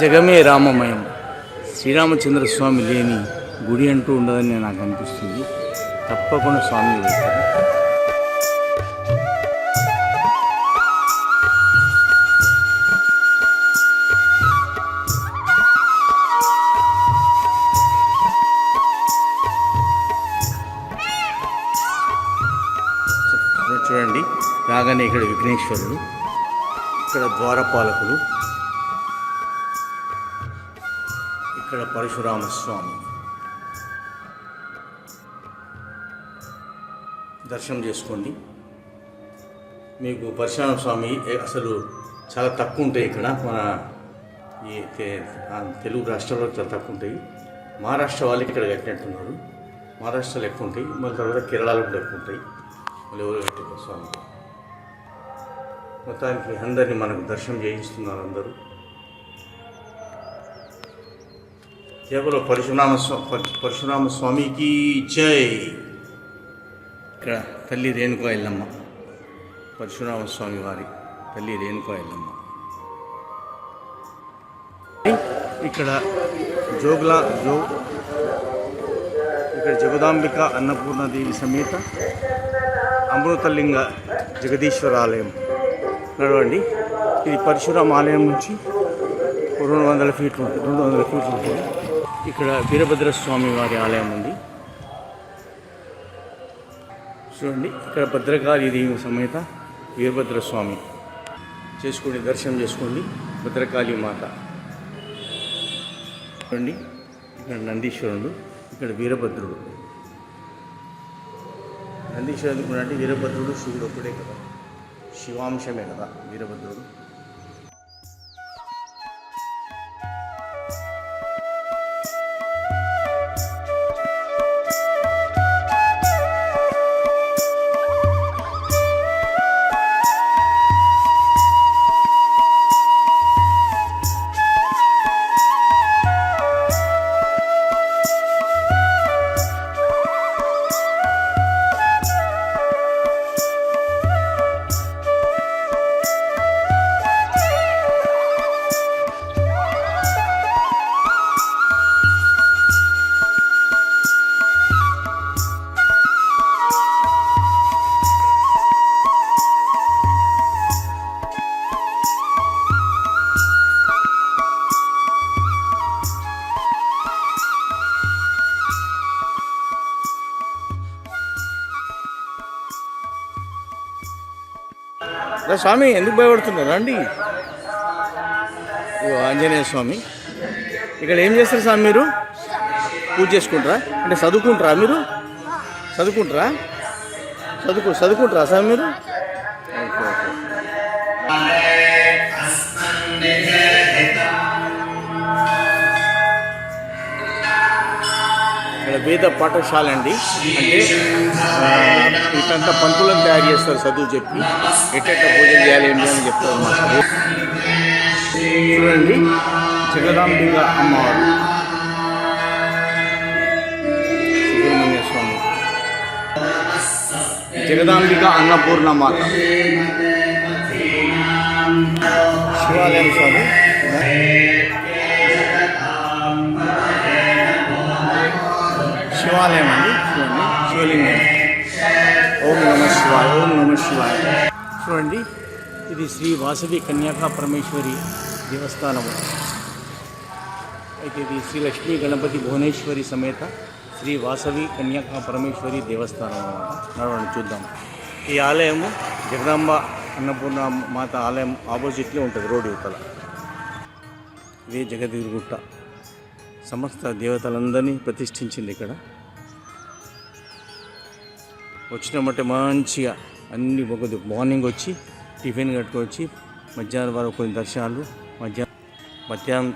జగమే రామమయం. శ్రీరామచంద్ర స్వామి లేని గుడి అంటూ ఉండదని నాకు అనిపిస్తుంది. తప్పకుండా స్వామి వెళ్తారు. చూడండి రాగానే ఇక్కడ విఘ్నేశ్వరుడు ఇక్కడ ద్వారపాలకులు ఇక్కడ పరశురామ స్వామి దర్శనం చేసుకోండి. మీకు పరశురామ స్వామి అసలు చాలా తక్కువ ఉంటాయి ఇక్కడ. మన ఈ తెలుగు రాష్ట్రాల్లో చాలా తక్కువ ఉంటాయి. మహారాష్ట్ర వాళ్ళకి ఇక్కడ కట్టినట్టున్నారు. మహారాష్ట్రలో ఎక్కువ ఉంటాయి. మళ్ళీ తర్వాత కేరళలో కూడా ఎక్కువ ఉంటాయి. మళ్ళీ ఎవరు కట్టారు స్వామి? మొత్తానికి అందరినీ మనకు దర్శనం చేయిస్తున్నారు అందరూ. కేవలం పరశురామ పరశురామ స్వామికి జై. ఇక్కడ తల్లి రేణుకా ఎల్లమ్మ పరశురామ స్వామి వారి తల్లి రేణుకా ఎల్లమ్మ ఇక్కడ జోగుల జో ఇక్కడ జగదాంబిక అన్నపూర్ణదేవి సమేత అమృతలింగ జగదీశ్వర ఆలయం నడవండి. ఇది పరశురామ ఆలయం నుంచి రెండు వందల ఫీట్లు ఉంటుంది రెండు వందల ఫీట్లు ఉంటుంది. ఇక్కడ వీరభద్ర స్వామి వారి ఆలయం ఉంది. చూడండి ఇక్కడ భద్రకాళి దేవి సమేత వీరభద్ర స్వామి చేసుకోండి దర్శనం చేసుకోండి భద్రకాళి మాత. చూడండి ఇక్కడ నందీశ్వరుడు ఇక్కడ వీరభద్రుడు. నందీశ్వరుడు అంటే వీరభద్రుడు శివుడు ఒక్కడే కదా. శివాంశమే కదా వీరభద్రుడు. అరే స్వామి ఎందుకు భయపడుతున్నారు? రండి. ఆంజనేయ స్వామి. ఇక్కడ ఏం చేస్తారు స్వామి మీరు? పూజ చేసుకుంటారా? అంటే చదువుకుంటారా మీరు? చదువుకుంటారా? చదువుకు చదువుకుంటారా స్వామి మీరు? వేద పాఠశాల అండి. అంటే ఇటంతా పంతులను తయారు చేస్తారు చదువు చెప్పి. ఎట్ట పూజ చేయాలి ఏంటి అని చెప్తారు మాకు. చూడండి జగదాంబిక అమ్మవారు. సుబ్రహ్మణ్య స్వామి. జగదాంబిక అన్నపూర్ణ మాత. శివాలయం స్వామి. శివాలయం అండి చూడండి శివలింగం. ఓం నమ శివాయ ఓం నమ శివాయ. చూడండి ఇది శ్రీ వాసవి కన్యాకా పరమేశ్వరి దేవస్థానము. అయితే ఇది శ్రీ లక్ష్మీ గణపతి భువనేశ్వరి సమేత శ్రీ వాసవి కన్యాకా పరమేశ్వరి దేవస్థానం అన్నమాట నడవండి చూద్దాం. ఈ ఆలయము జగదాంబ అన్నపూర్ణ మాత ఆలయం ఆపోజిట్లో ఉంటుంది రోడ్డు యువతల ఇదే జగద్గిరిగుట్ట సమస్త దేవతలందరినీ ప్రతిష్ఠించింది ఇక్కడ. వచ్చినామంటే మంచిగా అన్ని ఒక మార్నింగ్ వచ్చి టిఫిన్ కట్టుకొచ్చి మధ్యాహ్నం వరకు కొన్ని దర్శనాలు మధ్యాహ్నం మధ్యాహ్నం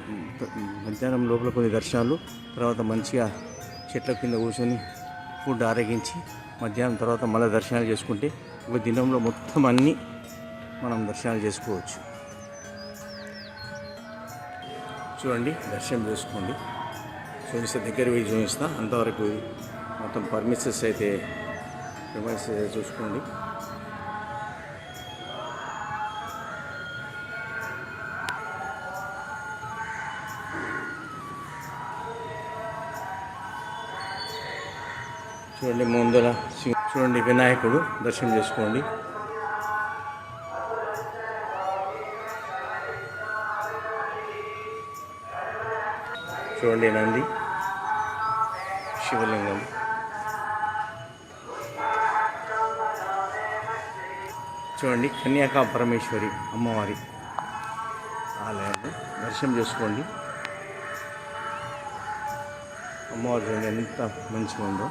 మధ్యాహ్నం లోపల కొన్ని దర్శనాలు తర్వాత మంచిగా చెట్ల కింద కూర్చొని ఫుడ్ ఆరగించి మధ్యాహ్నం తర్వాత మళ్ళీ దర్శనాలు చేసుకుంటే ఒక దినంలో మొత్తం అన్నీ మనం దర్శనాలు చేసుకోవచ్చు. చూడండి దర్శనం చేసుకోండి. చూపిస్తే దగ్గర పోయి చూపిస్తా. అంతవరకు మొత్తం పర్మిషన్స్ అయితే రివర్స్ చూసుకోండి. చూడండి ముందర చూడండి వినాయకుడు దర్శనం చేసుకోండి. చూడండి నంది శివలింగం. చూడండి కన్యాకా పరమేశ్వరి అమ్మవారి ఆలయాన్ని దర్శనం చేసుకోండి. అమ్మవారి చూడండి ఎంత మంచిగా ఉందో.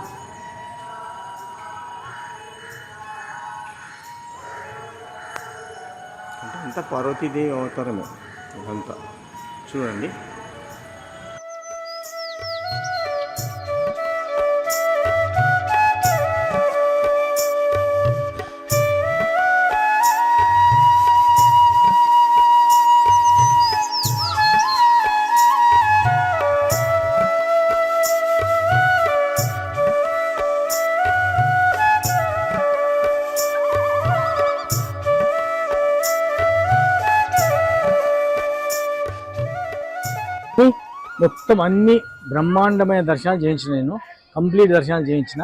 అంటే అంతా పార్వతీదేవి అవతారమే ఇదంతా. చూడండి. మొత్తం అన్ని బ్రహ్మాండమైన దర్శనాలు చేయించిన నేను కంప్లీట్ దర్శనాలు చేయించిన?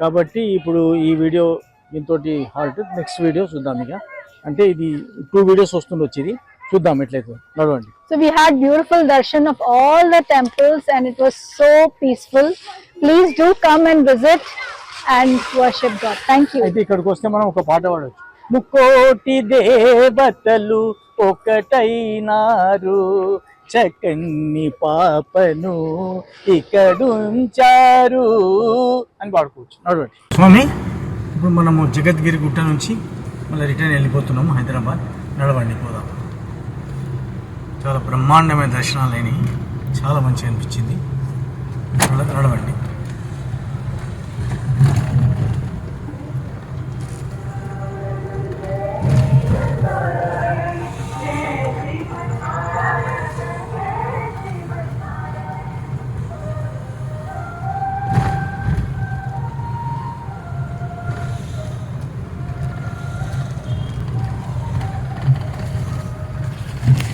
కాబట్టి ఇప్పుడు ఈ వీడియో దీంతో హాల్ట్ నెక్స్ట్ వీడియో చూద్దాం ఇక అంటే ఇది టూ వీడియోస్ వస్తుండొచ్చు ఇది చూద్దాం ఎట్లయితే నడవండి So we had beautiful darshan of all the temples and it was so peaceful. Please do come and visit and worship God. Thank you. అయితే ఇక్కడికి వస్తే మనం ఒక పాట పాడవచ్చు ముకోటి దేవతలు ఒకటైనారు చక్కని పాపను ఇక్కడుంచారు అని పాడుకోవచ్చు. నడవండి. స్వామి ఇప్పుడు మనము జగద్గిరి గుట్ట నుంచి మళ్ళీ రిటర్న్ వెళ్ళిపోతున్నాము హైదరాబాద్. నడవండి పోదాం. చాలా బ్రహ్మాండమైన దర్శనాలు అయినాయి. చాలా మంచిగా అనిపించింది. నడవండి.